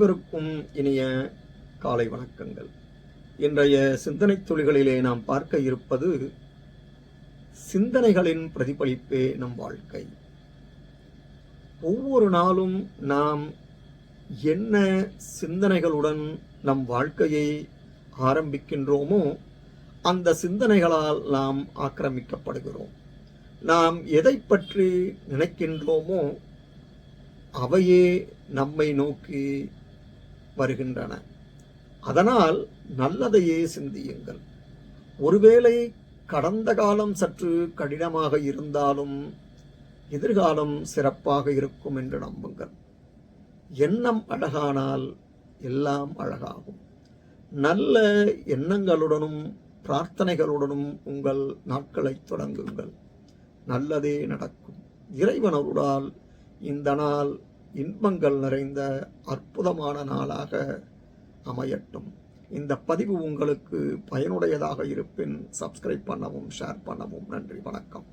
அனைவருக்கும் இனிய காலை வணக்கங்கள். இன்றைய சிந்தனை துளிகளிலே நாம் பார்க்க இருப்பது சிந்தனைகளின் பிரதிபலிப்பே நம் வாழ்க்கை. ஒவ்வொரு நாளும் நாம் என்ன சிந்தனைகளுடன் நம் வாழ்க்கையை ஆரம்பிக்கின்றோமோ அந்த சிந்தனைகளால் நாம் ஆக்கிரமிக்கப்படுகிறோம். நாம் எதை பற்றி நினைக்கின்றோமோ அவையே நம்மை நோக்கி வருகின்றன. அதனால் நல்லதையே சிந்தியுங்கள். ஒருவேளை கடந்த காலம் சற்று கடினமாக இருந்தாலும் எதிர்காலம் சிறப்பாக இருக்கும் என்று நம்புங்கள். எண்ணம் அழகானால் எல்லாம் அழகாகும். நல்ல எண்ணங்களுடனும் பிரார்த்தனைகளுடனும் உங்கள் நாட்களை தொடங்குங்கள். நல்லதே நடக்கும். இறைவனருடால் இந்த நாள் இன்பங்கள் நிறைந்த அற்புதமான நாளாக அமையட்டும். இந்த பதிவு உங்களுக்கு பயனுடையதாக இருப்பின் சப்ஸ்கிரைப் பண்ணவும் ஷேர் பண்ணவும் நன்றி வணக்கம்.